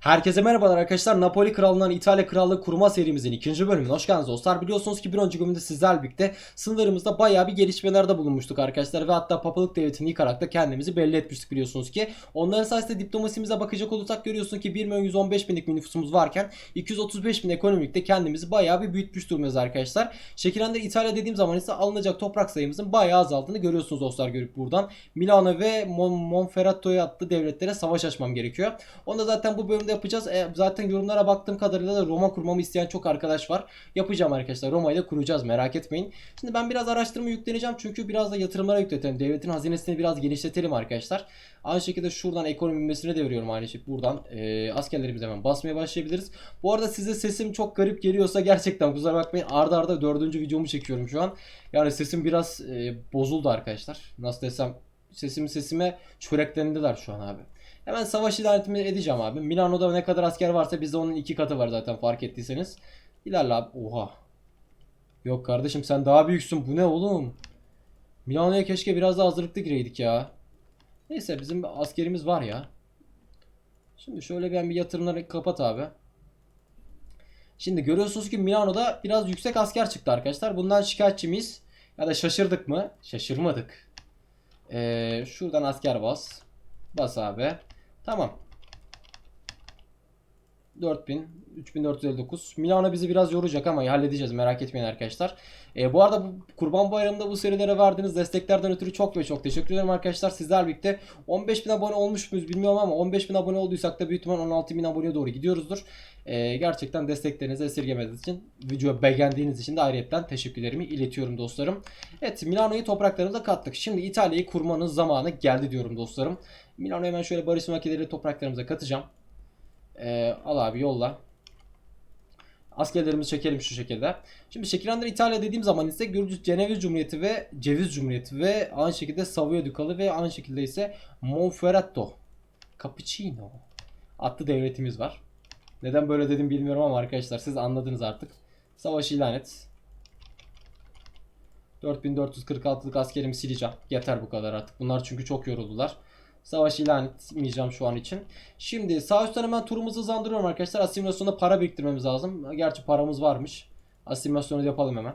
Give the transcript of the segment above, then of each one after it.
Herkese merhabalar arkadaşlar. Napoli Krallığından İtalya Krallığı kurma serimizin ikinci bölümüne hoş geldiniz dostlar. Biliyorsunuz ki bir önceki bölümde sizlerle birlikte sınırlarımızda bayağı bir gelişmelerde bulunmuştuk arkadaşlar. Ve hatta Papalık Devleti'ni yıkarak da kendimizi belli etmiştik biliyorsunuz ki. Onların sayesinde diplomasimize bakacak olursak görüyorsun ki 1 milyon 115 binlik bir nüfusumuz varken 235 bin ekonomikte kendimizi bayağı bir büyütmüş durumdayız arkadaşlar. Şekilende İtalya dediğim zaman ise alınacak toprak sayımızın bayağı azaldığını görüyorsunuz dostlar görüp buradan. Milano ve Mon Monferrato'ya attı devletlere savaş açmam gerekiyor. Onu da zaten bu bölümde yapacağız. E, zaten yorumlara baktığım kadarıyla da Roma kurmamı isteyen çok arkadaş var. Yapacağım arkadaşlar. Roma ile kuracağız merak etmeyin. Şimdi ben biraz araştırma yükleneceğim çünkü biraz da yatırımlara yükletelim. Devletin hazinesini biraz genişletelim arkadaşlar. Aynı şekilde şuradan ekonomi bilmesine de veriyorum aynı şekilde. Buradan e, askerlerimizi hemen basmaya başlayabiliriz. Bu arada size sesim çok garip geliyorsa gerçekten kusura bakmayın. Arda arda dördüncü videomu çekiyorum şu an. Yani sesim biraz e, bozuldu arkadaşlar. Nasıl desem sesim sesime çöreklendiler şu an abi. Hemen savaş ilanetimi edeceğim abi. Milano'da ne kadar asker varsa bizde onun iki katı var zaten fark ettiyseniz. İlerle abi. Oha. Yok kardeşim sen daha büyüksün. Bu ne oğlum? Milano'ya keşke biraz daha hazırlıklı gireydik ya. Neyse bizim askerimiz var ya. Şimdi şöyle ben bir yatırımları kapat abi. Şimdi görüyorsunuz ki Milano'da biraz yüksek asker çıktı arkadaşlar. Bundan şikayetçi miyiz? Ya da şaşırdık mı? Şaşırmadık. Ee, şuradan asker bas. Bas abi. Tamam. 4000 3459. Milano bizi biraz yoracak ama halledeceğiz merak etmeyin arkadaşlar. Ee, bu arada bu Kurban Bayramı'nda bu serilere verdiğiniz desteklerden ötürü çok ve çok teşekkür ederim arkadaşlar. Sizler birlikte 15.000 abone olmuş muyuz bilmiyorum ama 15.000 abone olduysak da büyük ihtimal 16.000 aboneye doğru gidiyoruzdur. Ee, gerçekten desteklerinizi esirgemediğiniz için, videoyu beğendiğiniz için de ayrıyetten teşekkürlerimi iletiyorum dostlarım. Evet Milano'yu topraklarımıza kattık. Şimdi İtalya'yı kurmanın zamanı geldi diyorum dostlarım. Milano'yu hemen şöyle barış makineleri topraklarımıza katacağım. Ee, al abi yolla. Askerlerimizi çekelim şu şekilde. Şimdi şekillendir İtalya dediğim zaman ise Gürcü Ceneviz Cumhuriyeti ve Ceviz Cumhuriyeti ve aynı şekilde Savoya Dukalı ve aynı şekilde ise Monferrato. Cappuccino. Adlı devletimiz var. Neden böyle dedim bilmiyorum ama arkadaşlar siz anladınız artık. Savaş ilan et. 4446'lık askerimi sileceğim. Yeter bu kadar artık. Bunlar çünkü çok yoruldular. Savaş ilan etmeyeceğim şu an için. Şimdi sağ üstten hemen turumuzu hızlandırıyorum arkadaşlar. Asimilasyonda para biriktirmemiz lazım. Gerçi paramız varmış. Asimilasyonu yapalım hemen.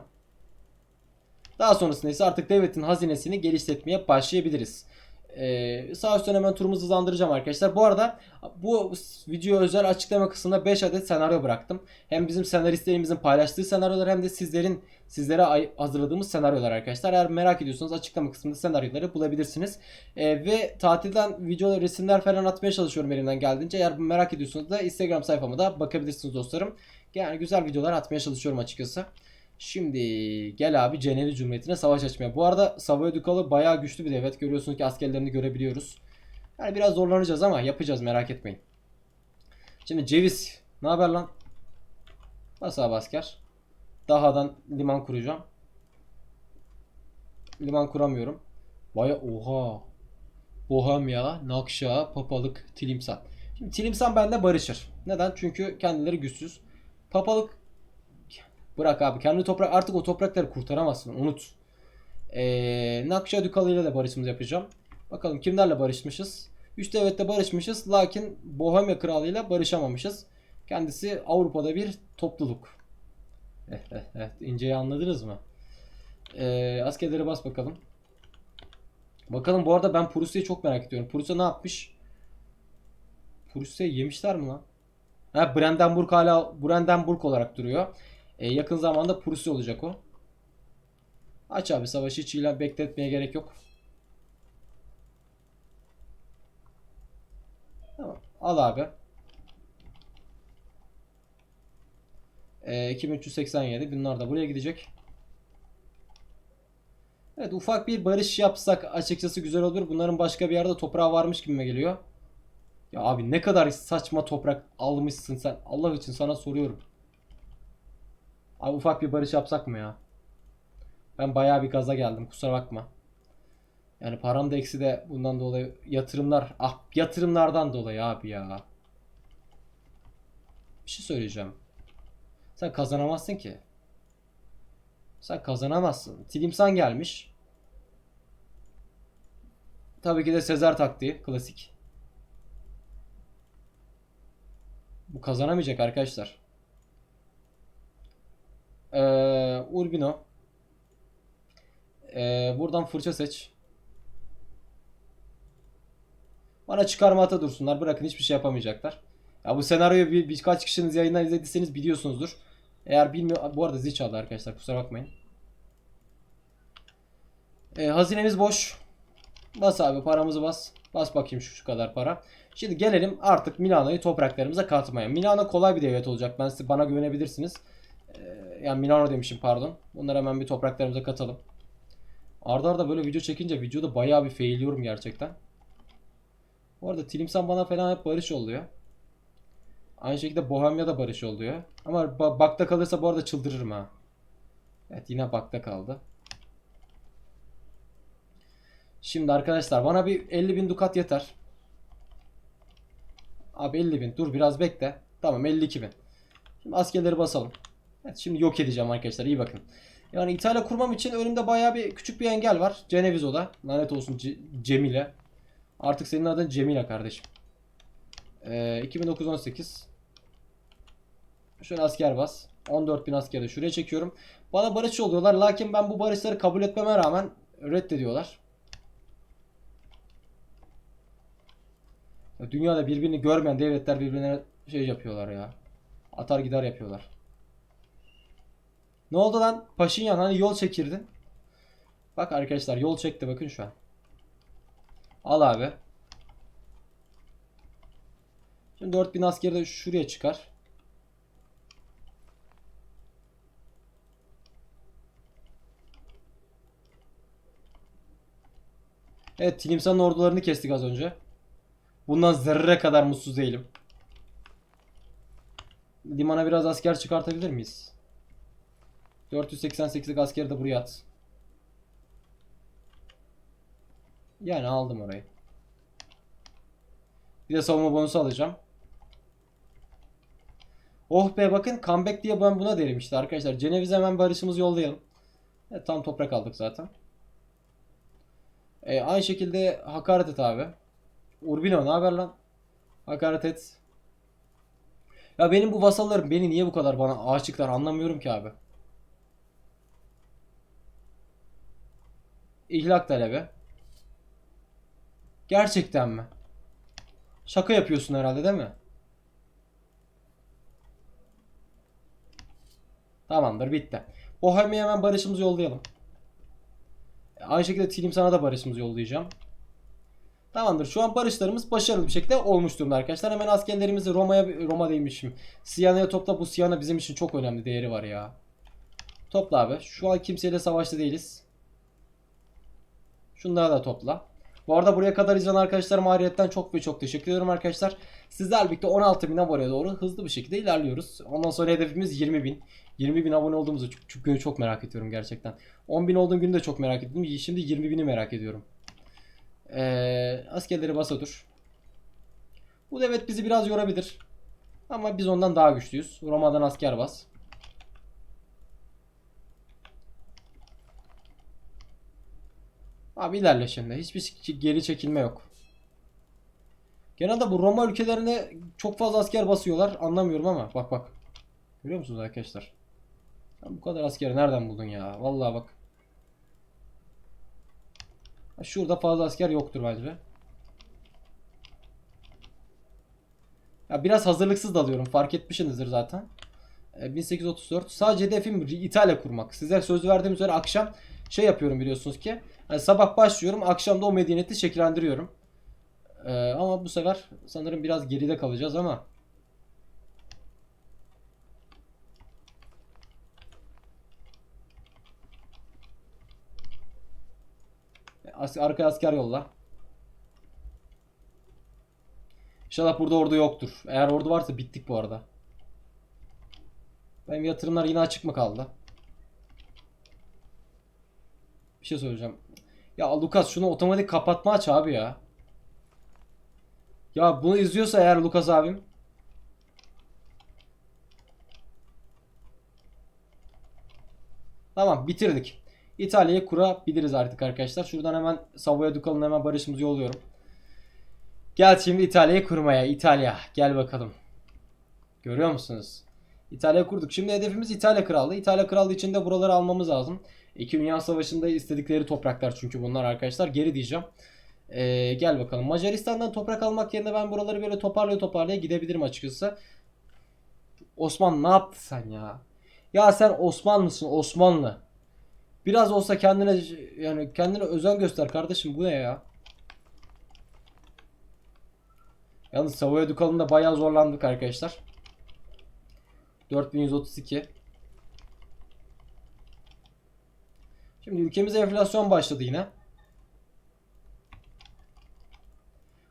Daha sonrasında ise artık devletin hazinesini geliştirmeye başlayabiliriz. Ee, sağ üstten hemen turumuzu hızlandıracağım arkadaşlar. Bu arada bu video özel açıklama kısmında 5 adet senaryo bıraktım. Hem bizim senaristlerimizin paylaştığı senaryolar hem de sizlerin sizlere hazırladığımız senaryolar arkadaşlar. Eğer merak ediyorsanız açıklama kısmında senaryoları bulabilirsiniz. Ee, ve tatilden video resimler falan atmaya çalışıyorum elimden geldiğince. Eğer merak ediyorsanız da Instagram sayfama da bakabilirsiniz dostlarım. Yani güzel videolar atmaya çalışıyorum açıkçası. Şimdi gel abi Ceneviz Cumhuriyeti'ne savaş açmaya. Bu arada Savoya Dukalı bayağı güçlü bir devlet. Görüyorsunuz ki askerlerini görebiliyoruz. Yani biraz zorlanacağız ama yapacağız merak etmeyin. Şimdi Ceviz. Ne haber lan? Bas abi asker. Daha'dan liman kuracağım. Liman kuramıyorum. Baya oha. Bohemya, Nakşa, Papalık, Tilimsan. Şimdi Tilimsan bende barışır. Neden? Çünkü kendileri güçsüz. Papalık Bırak abi kendi toprak artık o toprakları kurtaramazsın unut. Ee, Nakşa Dukalı ile de barışımız yapacağım. Bakalım kimlerle barışmışız. Üç devlette barışmışız lakin Bohemya Kralı ile barışamamışız. Kendisi Avrupa'da bir topluluk. Eh, eh, eh, inceyi anladınız mı? Ee, askerleri bas bakalım. Bakalım bu arada ben Prusya'yı çok merak ediyorum. Prusya ne yapmış? Prusya'yı yemişler mi lan? Ha Brandenburg hala Brandenburg olarak duruyor. E, yakın zamanda Prusya olacak o. Aç abi savaşı hiç ilan bekletmeye gerek yok. Tamam. Al abi. E, 2387. Bunlar da buraya gidecek. Evet ufak bir barış yapsak açıkçası güzel olur. Bunların başka bir yerde toprağı varmış gibime geliyor. Ya abi ne kadar saçma toprak almışsın sen. Allah için sana soruyorum. Abi ufak bir barış yapsak mı ya? Ben bayağı bir gaza geldim kusura bakma. Yani param da eksi de bundan dolayı yatırımlar ah yatırımlardan dolayı abi ya. Bir şey söyleyeceğim. Sen kazanamazsın ki. Sen kazanamazsın. Tilimsan gelmiş. Tabii ki de Sezar taktiği klasik. Bu kazanamayacak arkadaşlar. Ee, Urbino. Ee, buradan fırça seç. Bana çıkarma ata dursunlar. Bırakın hiçbir şey yapamayacaklar. Ya bu senaryoyu bir, birkaç kişiniz yayından izlediyseniz biliyorsunuzdur. Eğer bilmiyor... Bu arada zil çaldı arkadaşlar kusura bakmayın. Ee, hazinemiz boş. Bas abi paramızı bas. Bas bakayım şu, şu kadar para. Şimdi gelelim artık Milano'yu topraklarımıza katmaya. Milano kolay bir devlet olacak. Ben size bana güvenebilirsiniz. Ee, yani Milano demişim pardon. Bunları hemen bir topraklarımıza katalım. Arda arda böyle video çekince videoda bayağı bir failliyorum gerçekten. Bu arada Tilimsan bana falan hep barış oluyor. Aynı şekilde Bohemia barış oluyor. Ama ba- bakta kalırsa bu arada çıldırırım ha. Evet yine bakta kaldı. Şimdi arkadaşlar bana bir 50 bin dukat yeter. Abi 50 bin dur biraz bekle. Tamam 52 bin. Şimdi askerleri basalım. Evet şimdi yok edeceğim arkadaşlar iyi bakın. Yani İtalya kurmam için önümde bayağı bir küçük bir engel var. Cenevizo'da. Lanet olsun C- Cemile. Artık senin adın Cemile kardeşim. Ee, 2918. Şöyle asker bas. 14.000 askeri de şuraya çekiyorum. Bana barış oluyorlar. Lakin ben bu barışları kabul etmeme rağmen reddediyorlar. Ya Dünyada birbirini görmeyen devletler birbirine şey yapıyorlar ya. Atar gider yapıyorlar. Ne oldu lan? Paşinyan hani yol çekirdin. Bak arkadaşlar yol çekti bakın şu an. Al abi. Şimdi 4000 askeri de şuraya çıkar. Evet Tilimsan'ın ordularını kestik az önce. Bundan zerre kadar mutsuz değilim. Limana biraz asker çıkartabilir miyiz? 488'lik askeri de buraya at. Yani aldım orayı. Bir de savunma bonusu alacağım. Oh be bakın comeback diye ben buna derim işte arkadaşlar. Ceneviz'e hemen barışımızı yollayalım. Evet, tam toprak aldık zaten. Ee, aynı şekilde hakaret et abi. Urbino ne haber lan? Hakaret et. Ya benim bu vasallarım beni niye bu kadar bana aşıklar anlamıyorum ki abi. İhlak talebi. Gerçekten mi? Şaka yapıyorsun herhalde değil mi? Tamamdır bitti. Bohemia'ya hemen barışımızı yollayalım. Aynı şekilde Tilim sana da barışımızı yollayacağım. Tamamdır. Şu an barışlarımız başarılı bir şekilde olmuş durumda arkadaşlar. Hemen askerlerimizi Roma'ya Roma değilmişim. Siyana'ya topla. Bu Siyana bizim için çok önemli değeri var ya. Topla abi. Şu an kimseyle savaşta değiliz. Şunları da topla. Bu arada buraya kadar izleyen arkadaşlarıma ayrıyetten çok ve çok teşekkür ediyorum arkadaşlar. Sizlerle birlikte 16.000 aboneye doğru hızlı bir şekilde ilerliyoruz. Ondan sonra hedefimiz 20.000. 20.000 abone olduğumuzu çok, çok, çok merak ediyorum gerçekten. 10.000 olduğum günü de çok merak ettim. Şimdi 20.000'i merak ediyorum. Ee, askerleri basa dur. Bu devlet bizi biraz yorabilir. Ama biz ondan daha güçlüyüz. Roma'dan asker bas. Abi ilerle şimdi. Hiçbir geri çekilme yok. Genelde bu Roma ülkelerine çok fazla asker basıyorlar. Anlamıyorum ama bak bak. Görüyor musunuz arkadaşlar? Sen bu kadar askeri nereden buldun ya? Vallahi bak. Şurada fazla asker yoktur bence. Ya biraz hazırlıksız dalıyorum. Fark etmişsinizdir zaten. E, 1834. Sadece hedefim İtalya kurmak. Size söz verdiğim üzere akşam şey yapıyorum biliyorsunuz ki. Yani sabah başlıyorum. Akşam da o medeniyeti şekillendiriyorum. E, ama bu sefer sanırım biraz geride kalacağız ama. Arkaya asker yolla. İnşallah burada ordu yoktur. Eğer ordu varsa bittik bu arada. Benim yatırımlar yine açık mı kaldı? Bir şey söyleyeceğim. Ya Lucas şunu otomatik kapatma aç abi ya. Ya bunu izliyorsa eğer Lucas abim. Tamam bitirdik. İtalya'yı kurabiliriz artık arkadaşlar. Şuradan hemen Savoya Dukal'ın hemen barışımızı yolluyorum. Gel şimdi İtalya'yı kurmaya. İtalya gel bakalım. Görüyor musunuz? İtalya kurduk. Şimdi hedefimiz İtalya Krallığı. İtalya Krallığı için de buraları almamız lazım. İki Dünya Savaşı'nda istedikleri topraklar çünkü bunlar arkadaşlar. Geri diyeceğim. Ee, gel bakalım. Macaristan'dan toprak almak yerine ben buraları böyle toparlaya toparlaya gidebilirim açıkçası. Osman ne yaptın sen ya? Ya sen Osmanlısın Osmanlı. Biraz olsa kendine yani kendine özen göster kardeşim bu ne ya? Yalnız Savoya Dukalı'nda bayağı zorlandık arkadaşlar. 4132. Şimdi ülkemize enflasyon başladı yine.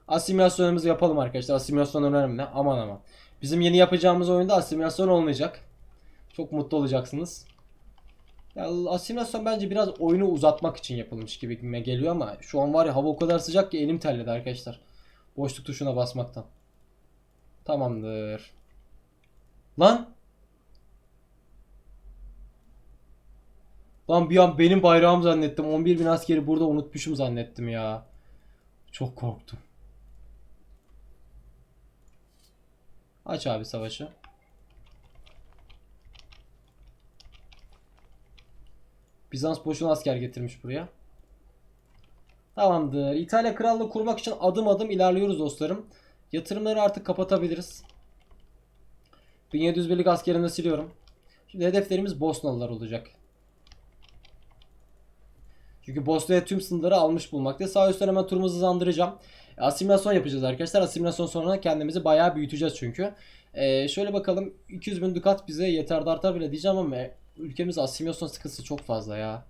Asimilasyonumuzu yapalım arkadaşlar. Asimilasyon önemli. Aman aman. Bizim yeni yapacağımız oyunda asimilasyon olmayacak. Çok mutlu olacaksınız. Ya asimilasyon bence biraz oyunu uzatmak için yapılmış gibi geliyor ama şu an var ya hava o kadar sıcak ki elim terledi arkadaşlar. Boşluk tuşuna basmaktan. Tamamdır. Lan! Lan bir an benim bayrağım zannettim. 11 bin askeri burada unutmuşum zannettim ya. Çok korktum. Aç abi savaşı. Bizans boşuna asker getirmiş buraya. Tamamdır. İtalya krallığı kurmak için adım adım ilerliyoruz dostlarım. Yatırımları artık kapatabiliriz. 1700 birlik askerini siliyorum. Şimdi hedeflerimiz Bosnalılar olacak. Çünkü Bosna'ya tüm sınırları almış bulmakta. Sağ üstten hemen turumuzu hızlandıracağım. Asimilasyon yapacağız arkadaşlar. Asimilasyon sonra kendimizi bayağı büyüteceğiz çünkü. Ee, şöyle bakalım 200 bin dukat bize yeter artar bile diyeceğim ama ülkemiz asimilasyon sıkıntısı çok fazla ya.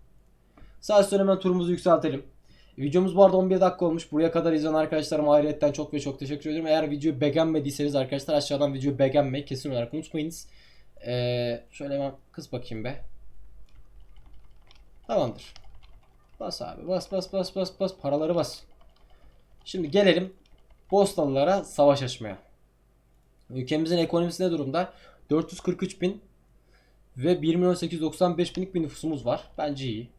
Sağ üstten hemen turumuzu yükseltelim. Videomuz bu arada 11 dakika olmuş. Buraya kadar izleyen arkadaşlarıma ayrıyetten çok ve çok teşekkür ediyorum. Eğer videoyu beğenmediyseniz arkadaşlar aşağıdan videoyu beğenmeyi kesin olarak unutmayınız. Ee, şöyle hemen kız bakayım be. Tamamdır. Bas abi bas bas bas bas bas paraları bas. Şimdi gelelim Bosnalılara savaş açmaya. Ülkemizin ekonomisi ne durumda? 443 bin ve 1 milyon 895 binlik bir nüfusumuz var. Bence iyi.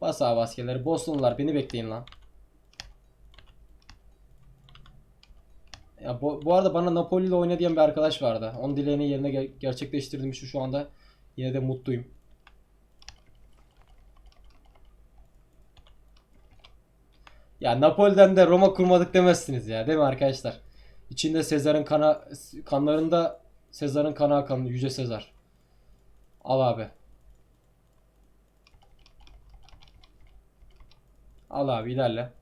Bas abi askerleri. Bosnalılar beni bekleyin lan. Ya bu, bu arada bana Napoli ile oyna diyen bir arkadaş vardı. Onun dileğini yerine ger- gerçekleştirdiğim için şu anda yine de mutluyum. Ya Napoli'den de Roma kurmadık demezsiniz ya değil mi arkadaşlar? İçinde Sezar'ın kana kanlarında Sezar'ın kanı akan Yüce Sezar. Al abi. Al abi ilerle.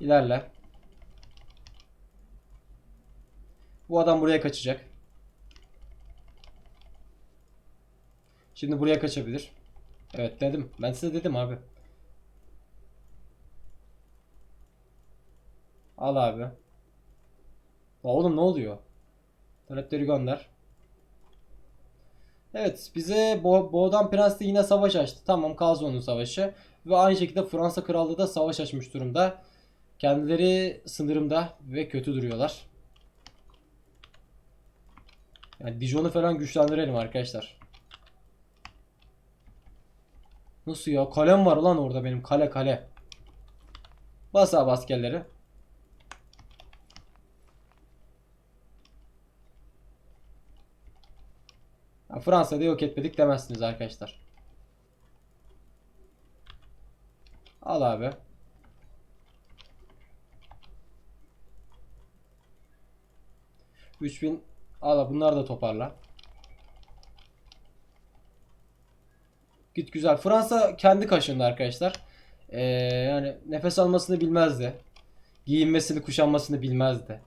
İlerle. Bu adam buraya kaçacak. Şimdi buraya kaçabilir. Evet dedim. Ben size dedim abi. Al abi. Oğlum ne oluyor? Talepleri gönder. Evet bize Bo Boğdan Prens de yine savaş açtı. Tamam Kalzon'un savaşı. Ve aynı şekilde Fransa Krallığı da savaş açmış durumda. Kendileri sınırımda ve kötü duruyorlar. Yani Dijon'u falan güçlendirelim arkadaşlar. Nasıl ya? Kalem var lan orada benim. Kale kale. Bas abi askerleri. Fransa'da yok etmedik demezsiniz arkadaşlar. Al abi. Bin al bunlar da toparla. Git güzel. Fransa kendi kaşındı arkadaşlar. Ee, yani nefes almasını bilmezdi. Giyinmesini, kuşanmasını bilmezdi.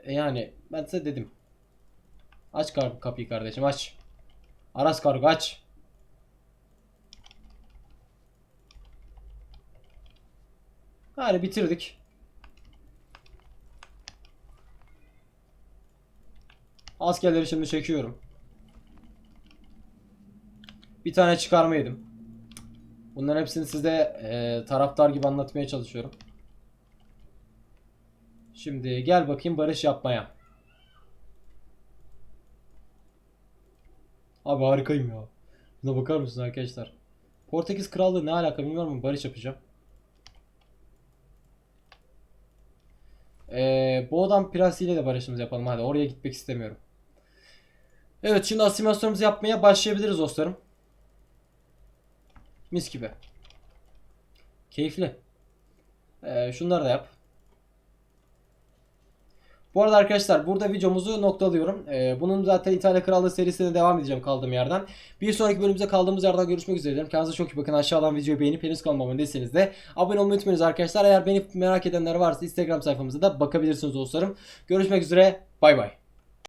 Ee, yani ben size dedim. Aç kapıyı kardeşim aç. Aras kargo aç. Yani bitirdik. Askerleri şimdi çekiyorum. Bir tane çıkarma yedim. Bunların hepsini size e, taraftar gibi anlatmaya çalışıyorum. Şimdi gel bakayım barış yapmaya. Abi harikayım ya. Buna bakar mısınız arkadaşlar? Portekiz Krallığı ne alaka bilmiyorum ama barış yapacağım. Ee, bu adam prensiyle de barışımızı yapalım. Hadi oraya gitmek istemiyorum. Evet şimdi asimilasyonumuzu yapmaya başlayabiliriz dostlarım. Mis gibi. Keyifli. Ee, şunları da yap. Bu arada arkadaşlar burada videomuzu noktalıyorum. Ee, bunun zaten İtalya Krallığı serisine devam edeceğim kaldığım yerden. Bir sonraki bölümümüzde kaldığımız yerden görüşmek üzere dilerim. Kendinize çok iyi bakın. Aşağıdan videoyu beğenip henüz kanalıma abone değilseniz de abone olmayı unutmayınız arkadaşlar. Eğer beni merak edenler varsa Instagram sayfamıza da bakabilirsiniz dostlarım. Görüşmek üzere. Bay bay.